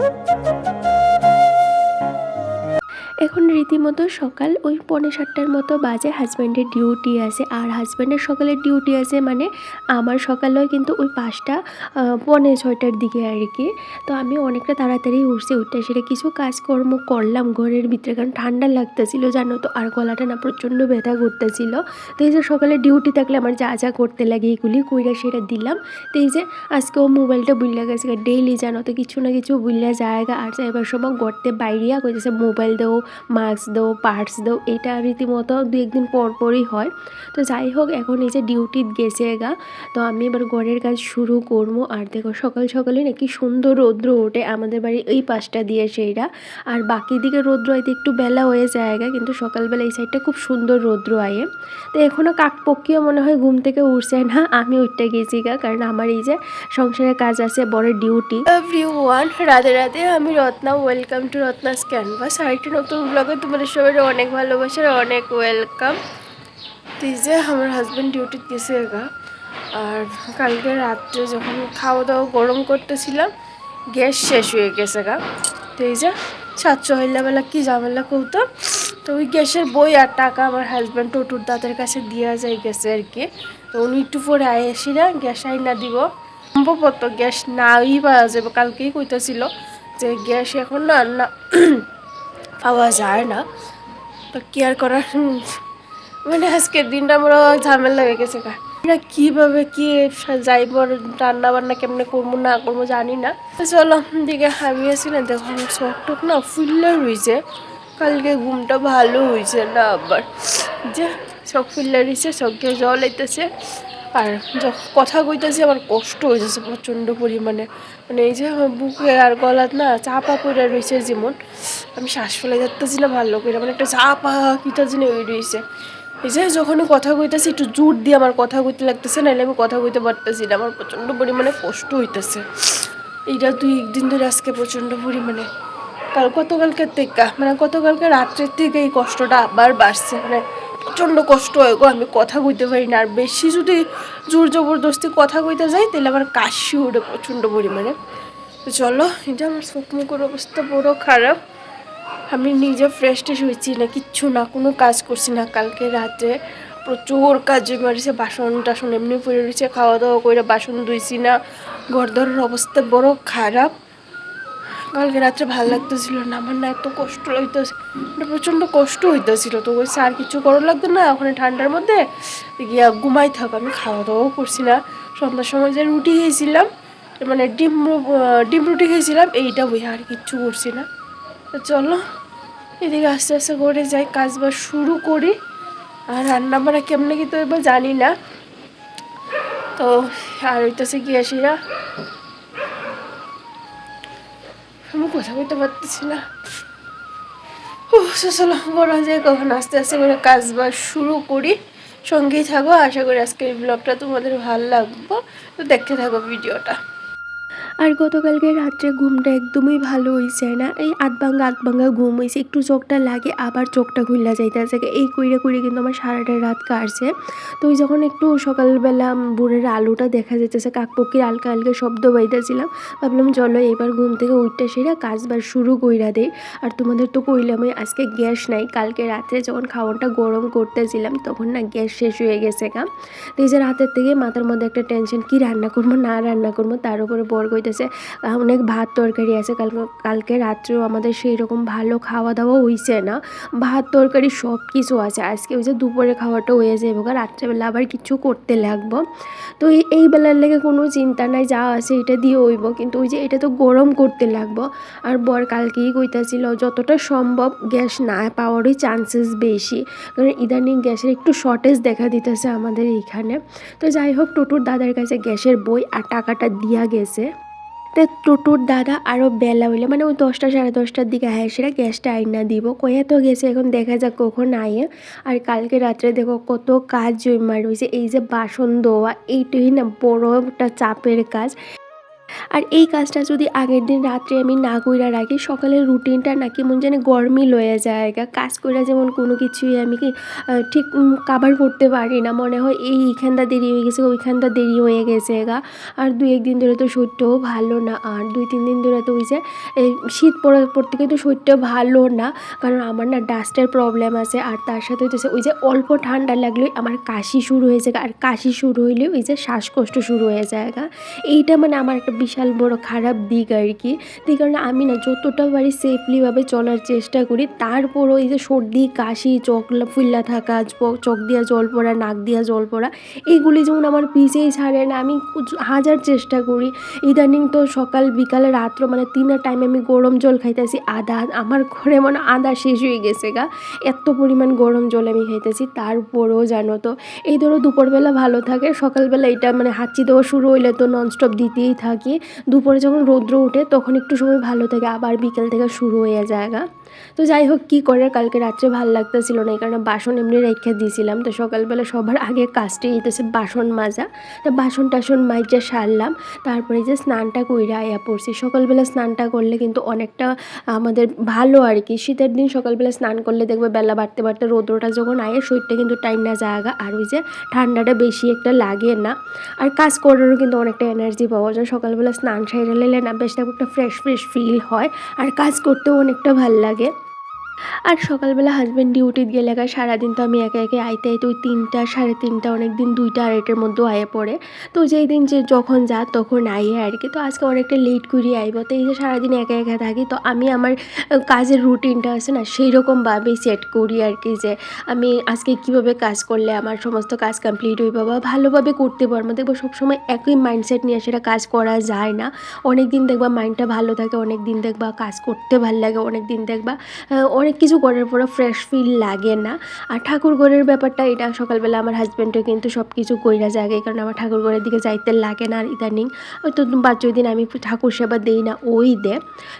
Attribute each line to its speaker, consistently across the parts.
Speaker 1: thank you. রীতিমতো সকাল, ওই পৌনে সাতটার মতো বাজে হাজব্যান্ডের ডিউটি আছে। আর হাজব্যান্ডের সকালের ডিউটি আছে মানে আমার সকালেও কিন্তু ওই পাঁচটা পৌনে ছয়টার দিকে আর কি। তো আমি অনেকটা তাড়াতাড়ি উঠছি উঠতে সেটা কিছু কাজকর্ম করলাম ঘরের ভিতরে, কারণ ঠান্ডা লাগতেছিল, জানো তো, আর গলাটা না প্রচণ্ড ব্যথা করতেছিল। তো এই যে সকালে ডিউটি থাকলে আমার যা যা করতে লাগে এগুলি কইরা সেটা দিলাম। তো এই যে আজকেও মোবাইলটা বুঝলা গেছে ডেইলি জানো তো কিছু না কিছু বুঝলা জায়গা আর যাইবার সময় গড়তে বাইরিয়া কইতেছে, মোবাইল দেও মাস্ক দেও পার্টস দেও, এটা রীতিমতো দু একদিন পর পরই হয়। তো যাই হোক, এখন এই যে ডিউটিত গেছে গা, তো আমি এবার ঘরের কাজ শুরু করব। আর দেখো, সকাল সকালে নাকি সুন্দর রৌদ্র ওঠে আমাদের বাড়ি এই পাশটা দিয়ে সেইটা। আর বাকি দিকে রৌদ্র আইতে একটু বেলা হয়ে যায় কিন্তু সকালবেলা এই সাইডটা খুব সুন্দর রৌদ্র আয়ে। তো এখনও কাকপক্ষীও মনে হয় ঘুম থেকে উঠছে না, আমি উঠতে গেছি গা, কারণ আমার এই যে সংসারের কাজ আছে, বড় duty every one Radhe Radhe, আমি Ratna welcome to Ratna's canvas আর একটা নতুন ব্লগে তোমাদের সবাই অনেক ভালোবাসার, অনেক ওয়েলকাম তো এই যে আমার হাজব্যান্ড ডিউটিতে গেছে গা। আর কালকে রাত্রে যখন খাওয়া দাওয়া গরম করতেছিলাম, গ্যাস শেষ হয়ে গেছে গা। তো এই যে সাতশো হইলাবেলা কি ঝামেলা কৌতো তো ওই গ্যাসের বই আর টাকা আমার হাজব্যান্ড টটুর দাদের কাছে দেওয়া যায় গেছে আর কি। তো উনি একটু পরে আয় আসি না, গ্যাস আই না দিব। সম্ভবত গ্যাস নাই পাওয়া যাবে, কালকেই কইতেছিল যে গ্যাস এখন না না পাওয়া যায় না। তো কি আর করার? মানে আজকের দিনটা আমরা ঝামেলা হয়ে গেছে আমরা কীভাবে কি যাইব রান্না বান্না কেমনে করব, না করব জানি না। চলো দিকে আমি আছি না, দেখো টোক না ফুললে রয়েছে। কালকে ঘুমটা ভালো হয়েছে না আবার যে চোখ ফুললে রয়েছে, চোখে জল আইতেছে। আর কথা কইতেছি, আমার কষ্ট হয়ে যাচ্ছে প্রচণ্ড পরিমাণে। মানে এই যে বুকে আর গলাত না চাপা পড়ে রয়েছে যেমন। আমি শ্বাস ফেলে যাচ্তেছি না ভালো করে মানে একটা চাপা কিটা জিনিস ওই রয়েছে এই যে যখনই কথা কইতেছি, একটু জোর দিয়ে আমার কথা কইতে লাগতেছে নাহলে আমি কথা কইতে পারতেছি না। আমার প্রচণ্ড পরিমাণে কষ্ট হইতেছে। এইটা দুই একদিন ধরে আজকে প্রচণ্ড পরিমাণে। কাল গতকালকে থেকে মানে গতকালকে রাত্রের থেকে এই কষ্টটা আবার বাড়ছে। মানে প্রচণ্ড কষ্ট হয় গো, আমি কথা কইতে পারি না। আর বেশি যদি জোর জবরদস্তি কথা কইতে যাই তাহলে আমার কাশি ওঠে প্রচণ্ড পরিমাণে। তো চলো, এটা আমার চোখ অবস্থা বড় খারাপ। আমি নিজে ফ্রেশ ট্রেশ হয়েছি, না কিচ্ছু না, কোনো কাজ করছি না। কালকে রাতে প্রচুর কাজ জমে রয়েছে বাসন টাসন এমনি পড়ে রয়েছে, খাওয়া দাওয়া করে বাসন ধুইছি না। ঘর দরের অবস্থা বড় খারাপ। কালকে রাত্রে ভালো লাগতেছিল না, আমার না এত কষ্ট হইতেছে মানে প্রচণ্ড কষ্ট হইতেছিল। তো ওই আর কিছু করার লাগতো না ওখানে ঠান্ডার মধ্যে গিয়া ঘুমাই থাক, আমি খাওয়া দাওয়াও করছি না। সন্ধ্যার সময় যে রুটি খেয়েছিলাম মানে ডিম ডিম রুটি খেয়েছিলাম, এইটা বই আর কিচ্ছু করছি না। তো চলো, এদিকে আস্তে আস্তে করে যাই কাজ বাজ শুরু করি। আর রান্না বান্না কেমনে কি তো এবার জানি না। তো আর হইতেছে গিয়াসিরা আমি কথা বলতে পারতেছি না। ও চলো বড় কখন আস্তে আস্তে করে কাজ বাজ শুরু করি, সঙ্গেই থাকো। আশা করি আজকের ব্লগটা তোমাদের ভালো লাগবো। তো দেখতে থাকো ভিডিওটা। আর গতকালকে রাত্রে ঘুমটা একদমই ভালো হয়েছে না। এই আধ ভাঙ্গা আধ ভাঙ্গা ঘুম হয়েছে একটু চোখটা লাগে, আবার চোখটা খুললা যাইতেছে। এই কইরে কইরে কিন্তু আমার সারাটা রাত কাটছে। তো ওই যখন একটু সকালবেলা ভোরের আলোটা দেখা যাইতেছে, কাকপক্ষির হালকা হালকা শব্দ পাইতেছিলাম, ভাবলাম চলো এবার ঘুম থেকে উঠতে সেরা কাজবার শুরু কইরা দেই। আর তোমাদের তো কইলামই, আজকে গ্যাস নাই, কালকে রাত্রে যখন খাওয়ানটা গরম করতেছিলাম, তখন না গ্যাস শেষ হয়ে গেছে গা। তো এই যে রাতের থেকে মাথার মধ্যে একটা টেনশন কি রান্না করব, না রান্না করব, তার উপরে বর কইতেছে আহ, অনেক ভাত তরকারি আছে। কালকে কালকে রাত্রেও আমাদের সেই রকম ভালো খাওয়া দাওয়া হইছে না। ভাত তরকারি সব কিছু আছে। আজকে ওই যে দুপুরে খাওয়াটা হয়ে যাবে রাত্রেবেলা আবার কিছু করতে লাগবো। তো এই এই বেলার লেগে কোনো চিন্তা নাই যা আছে এটা দিয়ে হইব। কিন্তু ওই যে এটা তো গরম করতে লাগবো। আর বর কালকেই কইতাছিল যতটা সম্ভব গ্যাস না পাওয়ারই চান্সেস বেশি। কারণ ইদানিং গ্যাসের একটু শর্টেজ দেখা দিতেছে আমাদের এইখানে। তো যাই হোক টুটুর দাদার কাছে গ্যাসের বই আর টাকাটা দিয়া গেছে। তো টুটুর দাদা আরও বেলা হইলে। মানে ওই দশটা, সাড়ে দশটার দিকে হ্যাঁ সেটা গ্যাসটা আইনা দিব। কয়ে তো গেছে, এখন দেখা যাক কখন আয়ে আর কালকে রাত্রে দেখো কত কাজ জমা রয়েছে। এই যে বাসন ধোয়া, এইটাই না বড় একটা চাপের কাজ। আর এই কাজটা যদি আগের দিন রাত্রে আমি না কইরা রাখি সকালের রুটিনটা না কেমন যেন গরমিল লয়ে যায়। কাজ কইরা যেমন কোনো কিছুই আমি কি ঠিক কাভার করতে পারি না। মনে হয় এই এইখানটা দেরি হয়ে গেছে, ওইখানটা দেরি হয়ে গেছে গা। আর ২-১ ধরে তো শরীরটাও ভালো না। আর ২-৩ দিন ধরে তো ওই যে শীত পড়ার পর থেকে তো শরীরটা ভালো না। কারণ আমার না ডাস্টের প্রবলেম আছে। আর তার সাথে হইতেছে ওই যে অল্প ঠান্ডা লাগলেই আমার কাশি শুরু হয়ে গা। আর কাশি শুরু হইলে ওই যে শ্বাসকষ্ট শুরু হয়ে যায়। এইটা মানে আমার একটা বিশাল বড় খারাপ দিক আর কি। তো এই কারণে আমি না যতটা পারি সেফলিভাবে চলার চেষ্টা করি। তারপরও এই যে সর্দি, কাশি, চোখ লা ফুইল্লা থাকা, চ চোখ দিয়া জল পড়া, নাক দিয়া জল পড়া এইগুলি যেমন আমার পিছেই ছাড়ে না। আমি হাজার চেষ্টা করি। ইদানিং তো সকাল, বিকালে, রাত্র মানে ৩ টা টাইমে আমি গরম জল খাইতেছি। আদা আমার ঘরে মনে আদা শেষ হয়ে গেছে গা। এত পরিমাণ গরম জল আমি খাইতেছি। তারপরেও জানো তো এই ধরো দুপুরবেলা ভালো থাকে। সকালবেলা এটা মানে হাঁচি দেওয়া শুরু হইলে তো ননস্টপ দিতেই থাকি। দুপুরে যখন রৌদ্র ওঠে, তখন একটু সময় ভালো থাকে। আবার বিকেল থেকে শুরু হয়ে যায়। তো যাই হোক কি করে কালকে রাত্রে ভালো লাগতেছিল না। এই কারণে বাসন এমনি রাইখা দিয়েছিলাম তো সকালবেলা সবার আগে কাজটাই হইতেছে বাসন মাজা। তো বাসন-টাসন মাইজা সারলাম। তারপরে যে স্নানটা কইরা আইয়া পড়ছি। সকালবেলা স্নানটা করলে কিন্তু অনেকটা আমাদের ভালো আর কি। শীতের দিন সকালবেলা স্নান করলে দেখবে বেলা বাড়তে, বাড়তে রৌদ্রটা যখন আয়ে শরীরটা কিন্তু টাইন্না যায় গা। আর ওই যে ঠান্ডাটা বেশি একটা লাগে না। আর কাজ করারও কিন্তু অনেকটা এনার্জি পাওয়া যায়। সকালবেলা স্নান সাইরা লাইলে না বেশ একটা ফ্রেশ, ফ্রেশ ফিল হয়। আর কাজ করতেও অনেকটা ভালো লাগে। আর সকালবেলা হাজব্যান্ড ডিউটি গেলে গা সারাদিন তো আমি একা, একে আইতে, আইতে ওই ৩টা, ৩:30 অনেকদিন ২টা, ২:৩০ মধ্যেও আইয়া পড়ে। তো যেই দিন যে যখন যা তখন আইয়ে আর কি। তো আজকে অনেকটা লেট কইরে আইব। তো এই যে সারাদিন একা, একা থাকি। তো আমি আমার কাজের রুটিনটা আছে না সেই রকমভাবেই সেট করি আর কি যে আমি আজকে কীভাবে কাজ করলে আমার সমস্ত কাজ কমপ্লিট হইব বা ভালোভাবে করতে পারব। দেখব সবসময় একই মাইন্ডসেট নিয়ে সেটা কাজ করা যায় না। অনেক দিন দেখবা মাইন্ডটা ভালো থাকে, অনেক দিন দেখবা কাজ করতে ভালো লাগে, অনেক দিন দেখবা আ অনেক কিছু করার পরও ফ্রেশ ফিল লাগে না। আর ঠাকুরঘরের ব্যাপারটা এটা সকালবেলা আমার হাসব্যান্ডও কিন্তু সব কিছু কইরা যায়। কারণ আমার ঠাকুরঘরের দিকে যাইতে লাগে না আর ইদানিং। হয়তো ৫-৬ দিন আমি ঠাকুর সেবা দেই না, ওই দে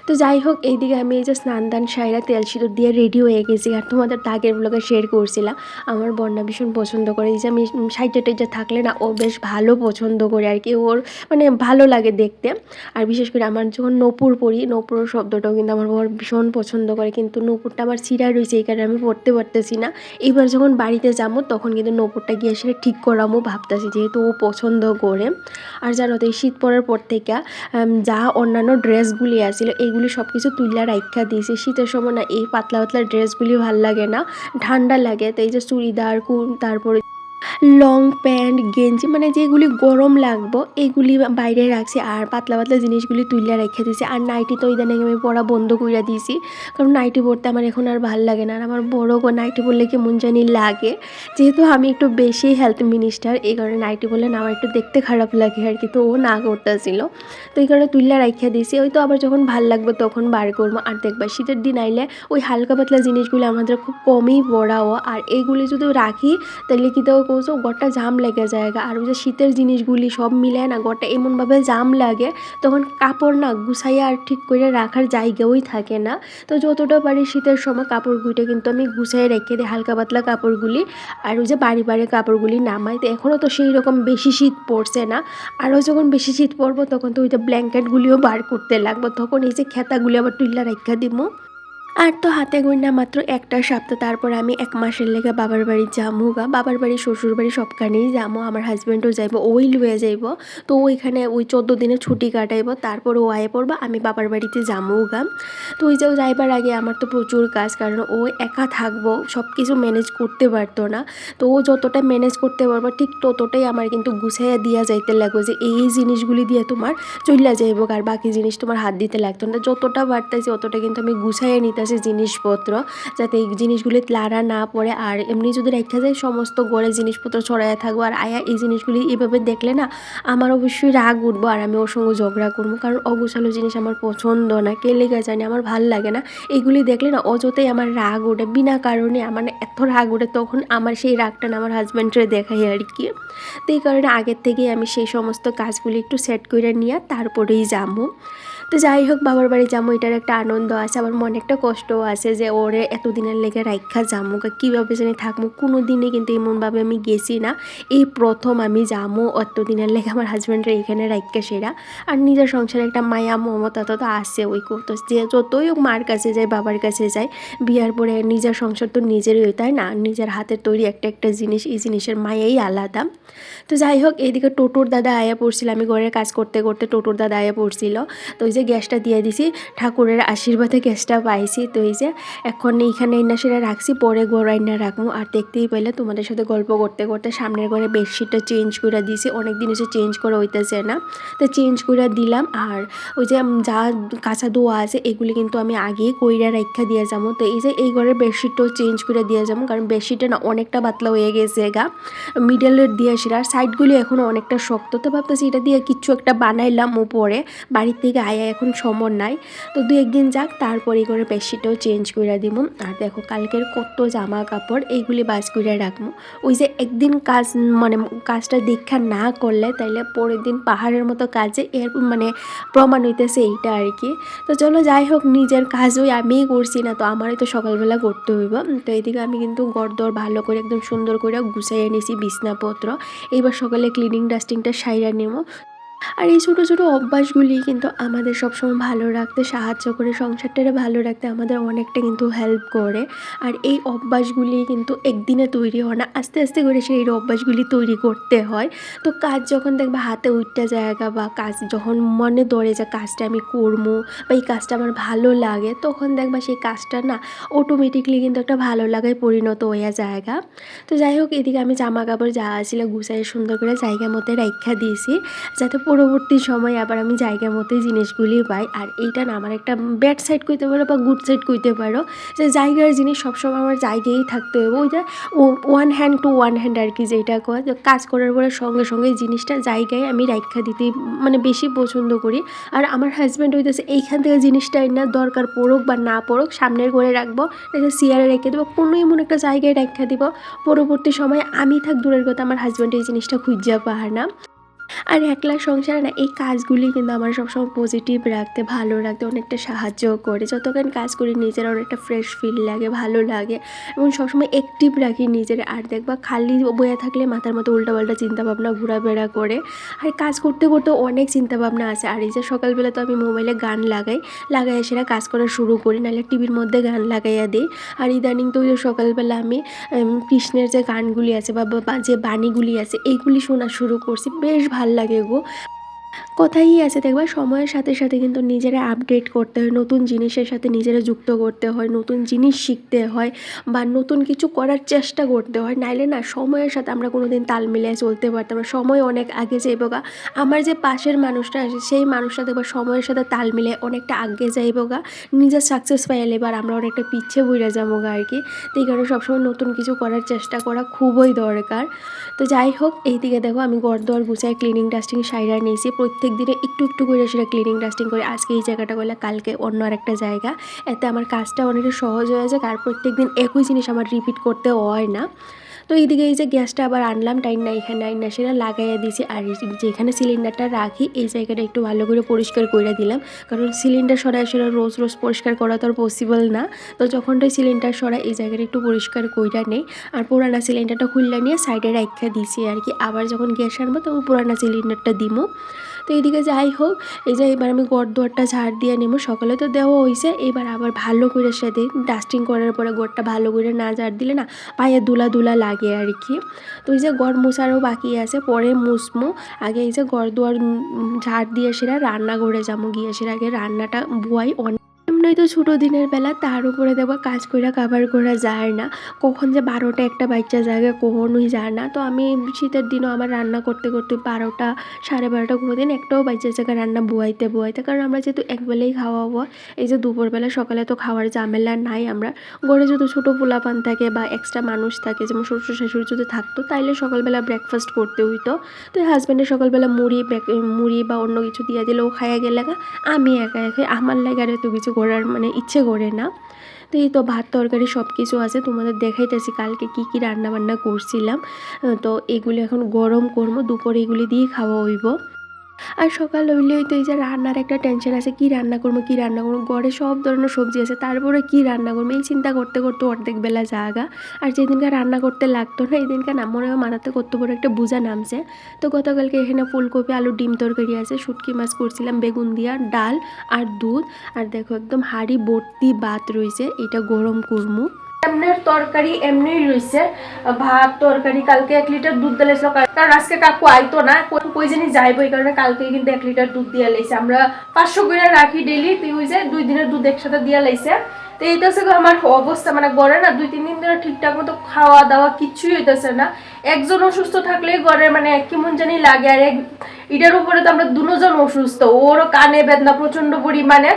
Speaker 1: তো যাই হোক এইদিকে আমি এই যে স্নান-দান সাইরা তেল সিঁদুর দিয়ে রেডি হয়ে গেছি। আর তোমাদের তো আগের ব্লগে শেয়ার করছিলাম। আমার বন্যা ভীষণ পছন্দ করে। এই যে আমি সাইজা-টাইজা থাকলে না ও বেশ ভালো পছন্দ করে আর কি। ওর মানে ভালো লাগে দেখতে। আর বিশেষ করে আমার যখন নপুর পড়ি নূপুরের শব্দটাও কিন্তু আমার বর ভীষণ পছন্দ করে। কিন্তু নূপুরটা আমার ছিঁড়া রয়েছে এই কারণে আমি পড়তে পারতেছি না। এবার যখন বাড়িতে যাব তখন কিন্তু নোপরটা গিয়ে সেটা ঠিক করামো ভাবতেছি যেহেতু ও পছন্দ করে। আর জানো তো এই শীত পড়ার পর থেকে যা অন্যান্য ড্রেসগুলি আছিল এগুলি সব কিছু তুইলা রাইখা দিয়েছি। শীতের সময় না এই পাতলা, পাতলা ড্রেসগুলি ভালো লাগে না। ঠান্ডা লাগে। তো এই যে চুড়িদার, কুন তারপরে লং প্যান্ট, গেঞ্জি মানে যেগুলি গরম লাগবো এগুলি বাইরে রাখছি। আর পাতলা, পাতলা জিনিসগুলি তুইলা রাইখা দিয়েছি আর নাইটি তো ইদানিং আমি পরা বন্ধ কইরা দিয়েছি কারণ নাইটি পরতে আমার এখন আর ভালো লাগে না। আর আমার বড়গো নাইটি পরলে কেমন জানি লাগে। যেহেতু আমি একটু বেশি হেলথ মিনিস্টার এই কারণে নাইটি পরলে না আমার একটু দেখতে খারাপ লাগে আর কি। তো ও না করতেছিল। তো এই কারণে তুইলা রাইখা দিয়েছি ওই তো আবার যখন ভালো লাগবে তখন বার করব। আর দেখবা শীতের দিন আইলে ওই হালকা পাতলা জিনিসগুলি আমাদের খুব কমই হয়। আর এইগুলি যদি রাখি তাহলে কি তো কইছো ঘরটা জাম লেগে যায়গা আর ওই যে শীতের জিনিসগুলি সব মিলায় না গোটা এমনভাবে জাম লাগে তখন কাপড় না গুছাইয়া আর ঠিক করে রাখার জায়গাওই থাকে না। তো যতটা পারি শীতের সময় কাপড়গুইটা কিন্তু আমি গুছাই রেখে দিই হালকা পাতলা কাপড়গুলি। আর ওই যে বাড়ি, বাড়ি কাপড়গুলি নামাই। তো এখনও তো সেই রকম বেশি শীত পড়ছে না। আরও যখন বেশি শীত পড়ব তখন তো ওই যে ব্ল্যাঙ্কেটগুলিও বার করতে লাগবো। তখন এই যে খেতাগুলি আবার তুইলা রাইখা দিমু। আর তো হাতে গোনা মাত্র একটা সপ্তাহ তারপর আমি এক মাসের লেগে বাবার বাড়ি যামু গা। বাবার বাড়ি, শ্বশুর বাড়ি সবখানেই যামু। আমার হাজব্যান্ডও যাইবো, ওই লইয়া যাইব। তো ওইখানে ওই ১৪ দিনের ছুটি কাটাইব। তারপর ও আইয়া পড়বা, আমি বাবার বাড়িতে যামু গা। তো ওই যে ও যাইবার আগে আমার তো প্রচুর কাজ কারণ ও একা থাকব, সব কিছু ম্যানেজ করতে পারতো না। তো ও যতটা ম্যানেজ করতে পারব ঠিক ততটাই আমার কিন্তু গুছাইয়া দিয়া যাইতে লাগবো যে এই, জিনিসগুলি দিয়ে তোমার চইলা যাইব আর বাকি জিনিস তোমার হাত দিতে লাগতো না। যতটা পারতাছি অতটা কিন্তু আমি গুছাইয়া নিতাছি জিনিসপত্র যাতে এই জিনিসগুলি লাড়া না পড়ে। আর এমনি যদি রাইখা যায় সমস্ত ঘরে জিনিসপত্র ছড়াইয়া থাকব। আর আয়া এই জিনিসগুলি এভাবে দেখলে না, আমার অবশ্যই রাগ উঠবো আর আমি ওর সঙ্গে ঝগড়া করব। কারণ অগোছালো জিনিস আমার পছন্দ না। কে লেগা জানি আমার ভালো লাগে না। এগুলি দেখলে না অযথাই আমার রাগ ওঠে। বিনা কারণে আমার এত রাগ ওঠে তখন আমার সেই রাগটা না আমার হাসব্যান্ডরে দেখাই আর কি। তো এই কারণে আগের থেকেই আমি সেই সমস্ত কাজগুলি একটু সেট কইরা নিয়া তারপরেই যামু। তো যাই হোক, বাবার বাড়ি যাব, এটার একটা আনন্দ আছে, আবার মনে একটা কষ্টও আছে যে ওরে এতদিনের লেগে রাইখা যামো কীভাবে জানি থাকব কোনো দিনে কিন্তু এমনভাবে আমি গেছি না। এই প্রথম আমি যামো এতদিনের লেগে আমার হাজব্যান্ডের এখানে রাইখা সেরা। আর নিজের সংসারে একটা মায়া, মমতা তো আছে, ওই তো যে যতই হোক মার কাছে যায়, বাবার কাছে যায়, বিয়ার পরে নিজের সংসার তো নিজেরই তাই না? নিজের হাতের তৈরি একটা একটা জিনিস, এই জিনিসের মায়াই আলাদা। তো যাই হোক এইদিকে টোটোর দাদা আয়া পড়ছিল, আমি ঘরের কাজ করতে করতে টোটোর দাদা আয়া পড়ছিল। তো ওই যে গ্যাসটা দিয়ে দিছি, ঠাকুরের আশীর্বাদে গ্যাসটা পাইছি। তো এই যে এখন এইখানে না সেটা রাখছি, পরে গড়াইনা রাখব। আর দেখতেই পেলে তোমাদের সাথে গল্প করতে করতে সামনের ঘরে বেডশিটটা চেঞ্জ করে দিয়েছি। অনেক দিন এসে চেঞ্জ করে হইতেছে না। তো চেঞ্জ করে দিলাম। আর ওই যে যা কাঁচা দোয়া আছে, এগুলি কিন্তু আমি আগেই কইরা রাখা দিয়ে যাব। তো এই যে এই ঘরের বেডশিটটাও চেঞ্জ করে দিয়ে যাব। কারণ বেডশিটটা না অনেকটা পাতলা হয়ে গেছে গা। মিডলের দিয়ে সেটা। আর সাইডগুলি এখনও অনেকটা শক্ত। তো ভাবতেছি এটা দিয়ে কিচ্ছু একটা বানাইলাম উপরে। বাড়ির থেকে আয়া এখন সমর নাই। তো দু একদিন যাক, তারপরে করে বেডশিটটাও চেঞ্জ করে দিব আর দেখো কালকের কত জামা কাপড় এইগুলি বাস করে রাখব ওই যে একদিন কাজ মানে কাজটা দীক্ষা না করলে তাইলে পরের দিন পাহাড়ের মতো কাজে এর মানে প্রমাণ হইতেছে এইটা আর কি। তো চলো যাই হোক, নিজের কাজ ওই আমিই করছি না তো আমারই তো সকালবেলা করতে হইব। তো এইদিকে আমি কিন্তু গড়দর ভালো করে একদম সুন্দর করে গুছাইয়ে নিছি বিছনাপত্র। এইবার সকালে ক্লিনিং ডাস্টিংটা সাইরা নেব আর এই ছোটো ছোটো অভ্যাসগুলি কিন্তু আমাদের সবসময় ভালো রাখতে, সাহায্য করে সংসারটারে ভালো রাখতে আমাদের অনেকটা কিন্তু হেল্প করে। আর এই অভ্যাসগুলি কিন্তু একদিনে তৈরি হয় না, আস্তে আস্তে করে সেই অভ্যাসগুলি তৈরি করতে হয়। তো কাজ যখন দেখবে হাতে উঠতে জায়গা বা কাজ যখন মনে ধরে যে কাজটা আমি করব বা এই কাজটা আমার ভালো লাগে, তখন দেখবা সেই কাজটা না অটোমেটিকলি কিন্তু একটা ভালো লাগায় পরিণত হয়ে জায়গা। তো যাই হোক, এদিকে আমি জামা কাপড় যা ছিল গুছাই সুন্দর করে জায়গা মতো রাখা দিয়েছি, যাতে পরবর্তী সময় আবার আমি জায়গা মতোই জিনিসগুলি পাই। আর এইটা না, আমার একটা ব্যাড সাইড কইতে পারো বা গুড সাইড কইতে পারো, যে জায়গার জিনিস সবসময় আমার জায়গায় থাকতে হবে ওইটা one hand two one hand আর কি যেটা কয় কাজ করার পরে সঙ্গে সঙ্গে জিনিসটা জায়গায় আমি রাখা দিতে মানে বেশি পছন্দ করি। আর আমার হাজব্যান্ড হইতেছে, এইখান থেকে জিনিসটা না দরকার পড়ুক বা না পড়ুক, সামনের করে রাখব সিয়ারে রেখে দেবো, কোনো এমন একটা জায়গায় রাখা দিব। পরবর্তী সময় আমি থাক দূরের কথা, আমার হাজব্যান্ড এই জিনিসটা খুঁজা পাহাড় না। আর একলা সংসারে না, এই কাজগুলি কিন্তু আমার সবসময় পজিটিভ রাখতে, ভালো রাখতে অনেকটা সাহায্য করে। যতক্ষণ কাজ করি, নিজের অনেকটা ফ্রেশ ফিল লাগে, ভালো লাগে এবং সবসময় অ্যাক্টিভ রাখি নিজের। আর দেখবা খালি বয়ে থাকলে মাথার মতো উল্টাপাল্টা চিন্তাভাবনা, ঘোরাফেরা করে। আর কাজ করতে করতে অনেক চিন্তাভাবনা আছে। আর এই যে সকালবেলা তো আমি মোবাইলে গান লাগাই লাগাই সেটা কাজ করা শুরু করি, নাহলে টিভির মধ্যে গান লাগাইয়া দিই। আর ইদানিং তো সকালবেলা আমি কৃষ্ণের যে গানগুলি আছে বা যে বাণীগুলি আছে, এইগুলি শোনা শুরু করছি। বেশ ভালো লাগে গো কথাই আছে দেখবা সময়ের সাথে সাথে কিন্তু নিজেরা আপডেট করতে হয়, নতুন জিনিসের সাথে নিজেরা যুক্ত করতে হয়, নতুন জিনিস শিখতে হয় বা নতুন কিছু করার চেষ্টা করতে হয়। নাইলে না, সময়ের সাথে আমরা কোনো দিন তাল মিলিয়ে চলতে পারতাম না। সময় অনেক আগে যাইব গা। আমার যে পাশের মানুষটা আছে, সেই মানুষটা দেখবা সময়ের সাথে তাল মিলে অনেকটা আগে যাইব গা। নিজের সাকসেস পাইলে এবার আমরা অনেকটা পিছিয়ে বইরা যাব গা আর কি। তো এই কারণে সবসময় নতুন কিছু করার চেষ্টা করা খুবই দরকার। তো যাই হোক, এইদিকে দেখো আমি গড় দর গুছায় ক্লিনিং ডাস্টিং সাইরা নিয়েছি। প্রত্যেক দিনে একটু একটু করে সেটা ক্লিনিং ডাস্টিং করে আজকে এই জায়গাটা করলে কালকে অন্য আর একটা জায়গা। এতে আমার কাজটা অনেকটা সহজ হয়ে যায়, আর প্রত্যেক দিন একই জিনিস আমার রিপিট করতে হয় না। তো এইদিকে এই যে গ্যাসটা আবার আনলাম টাইম না, এখানে আইন না সেটা লাগাইয়া দিয়েছি। আর যেখানে সিলিন্ডারটা রাখি, এই জায়গাটা একটু ভালো করে পরিষ্কার করে দিলাম। কারণ সিলিন্ডার সরাই সেটা রোজ রোজ পরিষ্কার করা তো আর পসিবল না। তো যখনটাই সিলিন্ডার সরাই, এই জায়গাটা একটু পরিষ্কার কইরা নেই। আর পুরানা সিলিন্ডারটা খুললে নিয়ে সাইডে রাখা দিছি আর কি। আবার যখন গ্যাস আনব, তখন পুরানা সিলিন্ডারটা দিমো। তো এইদিকে যাই হোক, এই যে এবার আমি গড় দুয়ারটা ঝাড় দিয়ে নেব সকালে তো দেওয়া হয়েছে এবার আবার ভালো করে সাথে ডাস্টিং করার পরে গড়টা ভালো করে না ঝাড় দিলে না পায়ে দুলা দুলা লাগে। আর কি। তো এই যে গড় মোছারও বাকি আছে, পরে মুসমো আগে এই যে গড় দুয়ার ঝাড় দিয়ে সেরা রান্না করে যাব, গিয়ে সেরা আগে রান্নাটা, বুয়াই অনেক এমনি তো ছোটো দিনের বেলা, তার উপরে দেখব কাজ করে কাবার করা যায় না। কখন যে বারোটা একটা বাচ্চা জায়গা কখনোই যায় না। তো আমি শীতের দিনও আমার রান্না করতে করতে বারোটা, সাড়ে বারোটা কোনো দিন একটাও বাচ্চার জায়গায় রান্না বোয়াইতে বোয়াইতে। কারণ আমরা যেহেতু একবেলাই খাওয়া হব এই যে দুপুরবেলা সকালে তো খাওয়ার ঝামেলা নাই। আমরা ঘরে যদি ছোটো পোলাপান থাকে বা এক্সট্রা মানুষ থাকে, যেমন শ্বশুর শাশুড়ি যদি থাকতো, তাইলে সকালবেলা ব্রেকফাস্ট করতে হইতো। তো হাজব্যান্ডের সকালবেলা মুড়ি মুড়ি বা অন্য কিছু দিয়ে দিলে ও খাইয়া গেলে আমি একা একা আমার লাগে আর এত কিছু করার মানে ইচ্ছে করে না। তো এই তো ভাত, তরকারি সব কিছু আছে, তোমাদের দেখাইতেছি কালকে কি কি রান্না বান্না করছিলাম। তো এগুলো এখন গরম করব, দুপুরে এগুলি দিয়ে খাওয়া হইব। আর সকাল হইলেই তো এই যে রান্নার একটা টেনশন আছে, কি রান্না করব, কি রান্না করব, ঘরে সব ধরনের সবজি আছে, তারপরে কি রান্না করব, এই চিন্তা করতে করতে অর্ধেক বেলা জাগা। আর যেদিনকে রান্না করতে লাগতো না এই দিনকে না, মনে হয় মাথাতে কত বড় একটা বোঝা নামছে। তো গতকালকে এখানে ফুলকপি আলু ডিম তরকারি আছে, শুটকি মাছ করছিলাম, বেগুন দিয়া, ডাল আর দুধ। আর দেখো একদম হাঁড়ি ভর্তি ভাত রয়েছে, এটা গরম কুরমু। এমনের তরকারি এমনি লইছে। ভাত, তরকারি, কালকে এক লিটার দুধ দিয়েছিল কারণ আজকে কাকু আইতো না, কই জানি যাইব, এই কারণে কালকে কিন্তু এক লিটার দুধ দিয়া লাইছে। আমরা পাঁচশো করে রাখি ডেলি তুই ওই যে দুই দিনের দুধ একসাথে দিয়া লাইছে। তো এইটা আমার অবস্থা মানে গড়ে না দুই, তিন দিন ধরে ঠিকঠাক মতো খাওয়া দাওয়া কিছুই হইতেছে না। একজন অসুস্থ থাকলেই ঘরে মানে কেমন জানি লাগে, আর এটার উপরে তো আমরা দুজন অসুস্থ, ওরও কানে বেদনা প্রচণ্ড পরিমাণে।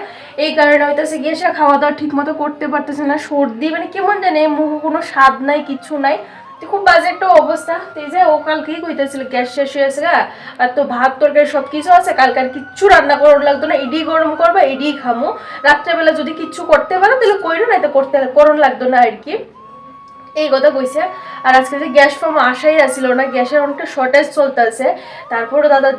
Speaker 1: এই কারণে হইতেছে গিয়ে সে খাওয়া দাওয়া ঠিক মতো করতে পারতেছে না, সর্দি মানে কেমন জানি মুখে কোনো স্বাদ নাই, কিছু নাই। খুব বাজে একটা অবস্থা। তুই যে ও কালকেই কইতেছিল গ্যাস শেষ হয়েছে গা, আর তো ভাত, তরকারি সব কিছু আছে, কালকে আর কিচ্ছু রান্না করার লাগতো না এডি গরম করবা এডি খামো। রাত্রেবেলা যদি কিচ্ছু করতে পারো, তাহলে কইরো না তো করতে করণ লাগতো না আর কি। এই কথা কইছে। আর আজকে যে গ্যাস ফর্ম আসাই আসছিল না, গ্যাসের অনেকটা শর্টেজ চলতেছে। তারপরে দাদা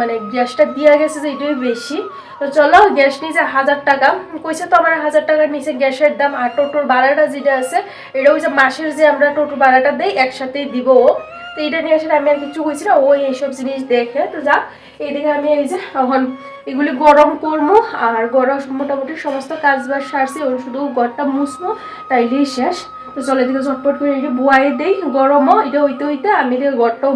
Speaker 1: মানে গ্যাসটা দিয়া গেছে যে এটাই বেশি। তো চলো, গ্যাস নিচে হাজার টাকা। কইছে তো আমার হাজার টাকার নিচে গ্যাসের দাম আর টোটোর ভাড়াটা যেটা আছে, এটা ওই যে মাসের যে আমরা টোটো ভাড়াটা দেই, একসাথেই দিব তো এটা নিয়ে আসলে আমি আর কিছু কইছি না ওই এইসব জিনিস দেখে। তো যাক, এইদিকে আমি এই যে এখন এগুলি গরম করব আর গরম মোটামুটি সমস্ত কাজ বাজ সারছি ওর শুধু ঘরটা মুছবো তাইলেই শেষ। তো চলো এদিকে ঝটপট করে এটা বুয়াই দেই, গরমও, এটা হইতে হইতে আমি এদিকে ঘরটাও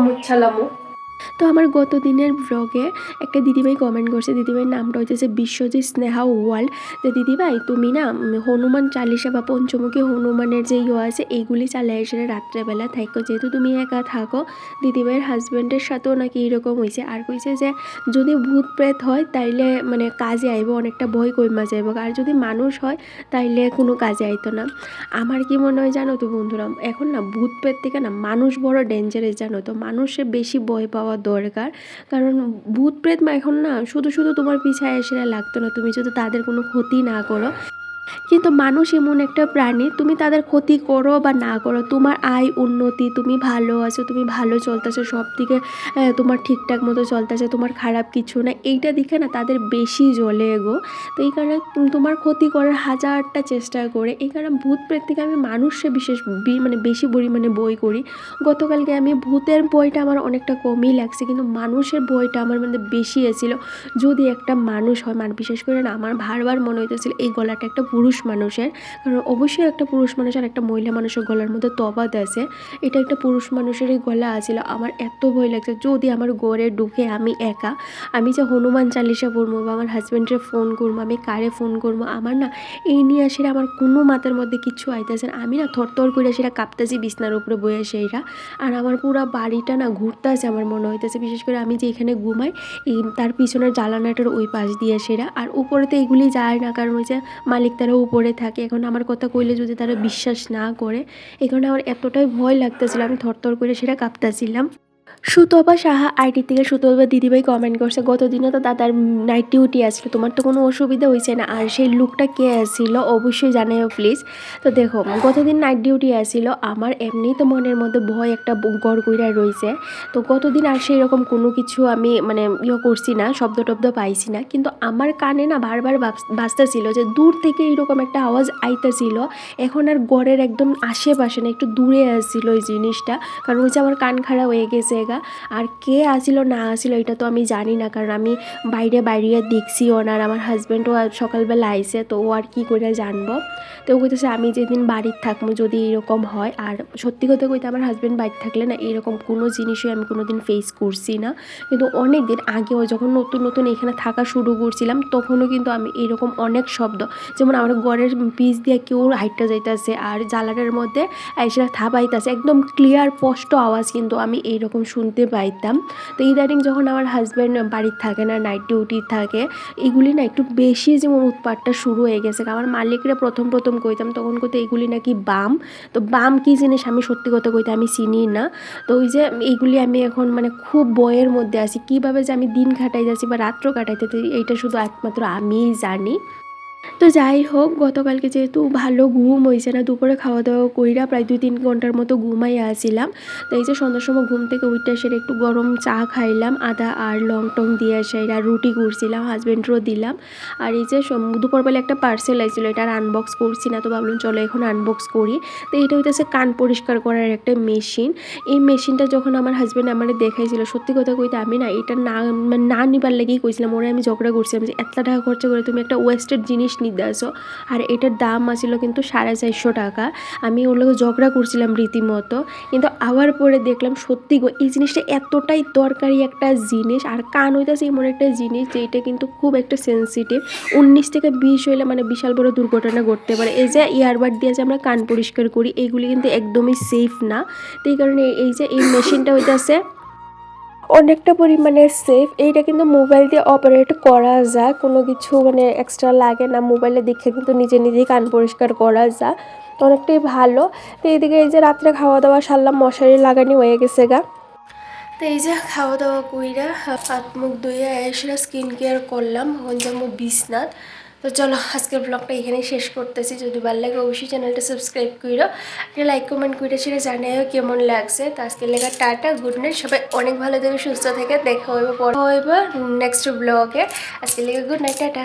Speaker 1: তো আমার গত দিনের ব্লগে একটা দিদিভাই কমেন্ট করছে। দিদিভাইয়ের নামটা হচ্ছে বিশ্বজিৎ স্নেহা ওয়ার্ল্ড যে দিদিভাই, তুমি না হনুমান চালিশা বা পঞ্চমুখী হনুমানের যে ইয়ে আছে, এইগুলি চালাই এসে রাত্রেবেলা থাকো যেহেতু তুমি একা থাকো, দিদিভাইয়ের হাজব্যান্ডের সাথেও নাকি এরকম হয়েছে আর কইছে যে, যদি ভূত প্রেত হয়, তাইলে মানে কাজে আইব, অনেকটা ভয় কইমা যাইব। আর যদি মানুষ হয়, তাইলে কোনো কাজে আইতো না। আমার কি মনে হয় জানো তো বন্ধুরা, এখন না ভূত প্রেত থেকে না মানুষ বড় ডেঞ্জারাস জানো তো। মানুষের বেশি ভয় পাওয়া দরকার। কারণ ভূত প্রেত এখন না, শুধু শুধু তোমার পিছায় এসে লাগতো না। তুমি যদি তাদের কোনো ক্ষতি না করো কিন্তু মানুষ এমন একটা প্রাণী, তুমি তাদের ক্ষতি করো বা না করো, তোমার আয় উন্নতি, তুমি ভালো আছো, তুমি ভালো চলতেছো সব দিকে তোমার ঠিকঠাক মতো চলতেছে, তোমার খারাপ কিছু না, এইটা দেখে না তাদের বেশি জ্বলে গো। তো এই কারণে তোমার ক্ষতি করার হাজারটা চেষ্টা করে, এই কারণে ভূত প্রেত আমি মানুষে বিশেষ মানে বেশি পরিমাণে বই করি। গতকালকে আমি ভূতের বইটা আমার অনেকটা কমই লাগছে, কিন্তু মানুষের বইটা আমার মধ্যে বেশি এসেছিল। যদি একটা মানুষ হয় মানে বিশেষ করে না, আমার বারবার মনে হইতেছিল, এই গলাটা একটা পুরুষ মানুষের। কারণ অবশ্যই একটা পুরুষ মানুষ আর একটা মহিলা মানুষের গলার মধ্যে তফাৎ আছে। এটা একটা পুরুষ মানুষেরই গলা আছিল। আমার এত ভয় লাগছে, যদি আমার গড়ে ঢুকে আমি একা, আমি যে হনুমান চালিশা পড়ব বা আমার হাজব্যান্ডের ফোন করব, আমি কারে ফোন করব, আমার না এই নিয়ে আসলে আমার কোনো মাথার মধ্যে কিছু আইতেছে না। আমি না থরথর করে সেটা কাঁপতেছি বিছনার উপরে বয়ে সেইরা আর আমার পুরো বাড়িটা না ঘুরতে ঘুরতেছে আমার মনে হইতেছে। বিশেষ করে আমি যে এখানে ঘুমাই, এই তার পিছনের জ্বালানাটার ওই পাশ দিয়ে সেরা। আর উপরে তো এগুলি যায় না, কারণ ওই যে মালিক তারা উপরে থাকে। এখন আমার কথা কইলে যদি তারা বিশ্বাস না করে এখানে আমার এতটাই ভয় লাগতেছিল, আমি থরথর করে সেটা কাঁপতেছিলাম। সুতপা সাহা আইটি থেকে সুতপা দিদিভাই কমেন্ট করছে গত দিনে তো দাদার নাইট ডিউটি আসলো, তোমার তো কোনো অসুবিধা হয়েছে না, আর সেই লুকটা কে আসছিল অবশ্যই জানাইও প্লিজ তো দেখো, গতদিন নাইট ডিউটি আসছিল আমার এমনি তো মনের মধ্যে ভয় একটা গড় কইরা রয়েছে তো গতদিন আর সেই রকম কোনো কিছু আমি মানে ইয়ে করছি না, শব্দ টব্দ পাইছি না, কিন্তু আমার কানে না বারবার বাজতেছিল যে দূর থেকে এরকম একটা আওয়াজ আইতেছিল, এখন আর গড়ের একদম আশেপাশে না, একটু দূরে আসছিল ওই জিনিসটা, কারণ ওই যে আমার কান খারাপ হয়ে গেছে গা আর কে আসিল, না আসিল, এটা তো আমি জানি না। কারণ আমি বাইরে বাইরে দেখছি ওনার আমার হাজব্যান্ডও সকালবেলা আইসে, তো ও আর কি করে জানব? তো ও কইতেছে, আমি যেদিন বাড়ির থাকব যদি এরকম হয়। আর সত্যি কথা কইতে, আমার হাজব্যান্ড বাড়িতে থাকলে না, এরকম কোনো জিনিসই আমি কোনো দিন ফেস করছি না। কিন্তু অনেক দিন আগেও যখন নতুন নতুন এখানে থাকা শুরু করছিলাম, তখনও কিন্তু আমি এরকম অনেক শব্দ। যেমন আমার ঘরের পিস দিয়ে কেউ হাইটটা যাইতেছে, আর জ্বালাটার মধ্যে সেটা থাবাইতেছে একদম ক্লিয়ার স্পষ্ট আওয়াজ কিন্তু আমি এইরকম শুনতে পাইতাম। তো ইদানিং যখন আমার হাজব্যান্ড বাড়ির থাকে না নাইট ডিউটি থাকে, এগুলি না একটু বেশি যেমন উৎপাতটা শুরু হয়ে গেছে। আমার মালিকরা প্রথম প্রথম কইতাম, তখন কইতে এগুলি নাকি বাম। তো বাম কি জিনিস আমি সত্যি কথা কইতে আমি চিনি না। তো ওই যে এইগুলি আমি এখন মানে খুব বয়ের মধ্যে আছি। কীভাবে যে আমি দিন কাটাই যাচ্ছি বা রাত্র কাটাইতে এইটা শুধু একমাত্র আমিই জানি। তো যাই হোক, গতকালকে যেহেতু ভালো ঘুম হয়েছে না, দুপুরে খাওয়া দাওয়া কইরা প্রায় দুই তিন ঘণ্টার মতো ঘুমাই আসছিলাম তো এই যে সন্ধ্যার সময় ঘুম থেকে উঠতে সেটা একটু গরম চা খাইলাম, আদা আর লং টং দিয়ে সেটা রুটি করছিলাম হাজব্যান্ডরও দিলাম। আর এই যে দুপুরবেলা একটা পার্সেল আইছিল এটা আর আনবক্স করছি না, তো ভাবলাম চলো এখন আনবক্স করি। তো এটা হইতেছে কান পরিষ্কার করার একটা মেশিন এই মেশিনটা যখন আমার হাজব্যান্ড আমার দেখাইছিল, সত্যি কথা কইতে আমি না, এটা না মানে না নিবার লেগেই কইছিলাম, ওরা আমি ঝগড়া করছিলাম যে এত টাকা খরচা করে তুমি একটা ওয়েস্টেড জিনিস আসো। আর এটার দাম আছিল কিন্তু সাড়ে চারশো টাকা। আমি ওর লোক ঝগড়া করছিলাম রীতিমতো। কিন্তু আবার পরে দেখলাম সত্যি গো, এই জিনিসটা এতটাই দরকারি একটা জিনিস। আর কান হইতেছে এমন একটা জিনিস যে এটা কিন্তু খুব একটা সেন্সিটিভ উনিশ থেকে বিশ হইলে মানে বিশাল বড় দুর্ঘটনা ঘটতে পারে। এই যে ইয়ারবাড দিয়ে যে আমরা কান পরিষ্কার করি এইগুলি কিন্তু একদমই সেফ না। তো এই কারণে এই যে এই মেশিনটা হইতেছে অনেকটা পরিমাণে সেফ এইটা কিন্তু মোবাইল দিয়ে অপারেট করা যায়। কোনো কিছু মানে এক্সট্রা লাগে না মোবাইলে দেখে কিন্তু নিজে নিজেই কান পরিষ্কার করা যায়। তো অনেকটাই ভালো। তো এইদিকে এই যে রাত্রে খাওয়া দাওয়া সারলাম, মশারি লাগানি হয়ে গেছে গা। তো এই যে খাওয়া দাওয়া কইরা হাত মুখ ধুয়ে এসে স্কিন কেয়ার করলাম। এখন যাব বিছনাথ তো চলো, আজকের ব্লগটা এখানেই শেষ করতেছি। যদি ভালো লাগে, অবশ্যই চ্যানেলটা সাবস্ক্রাইব করো একটা লাইক কমেন্ট করে সেটা জানাইও কেমন লাগছে। তো আজকের লেখা টাটা গুড নাইট সবাই অনেক ভালো থেকে, সুস্থ থেকে। দেখা হইব পড়া হইব নেক্সট ব্লগে আজকের লেখা গুড নাইট টাটা।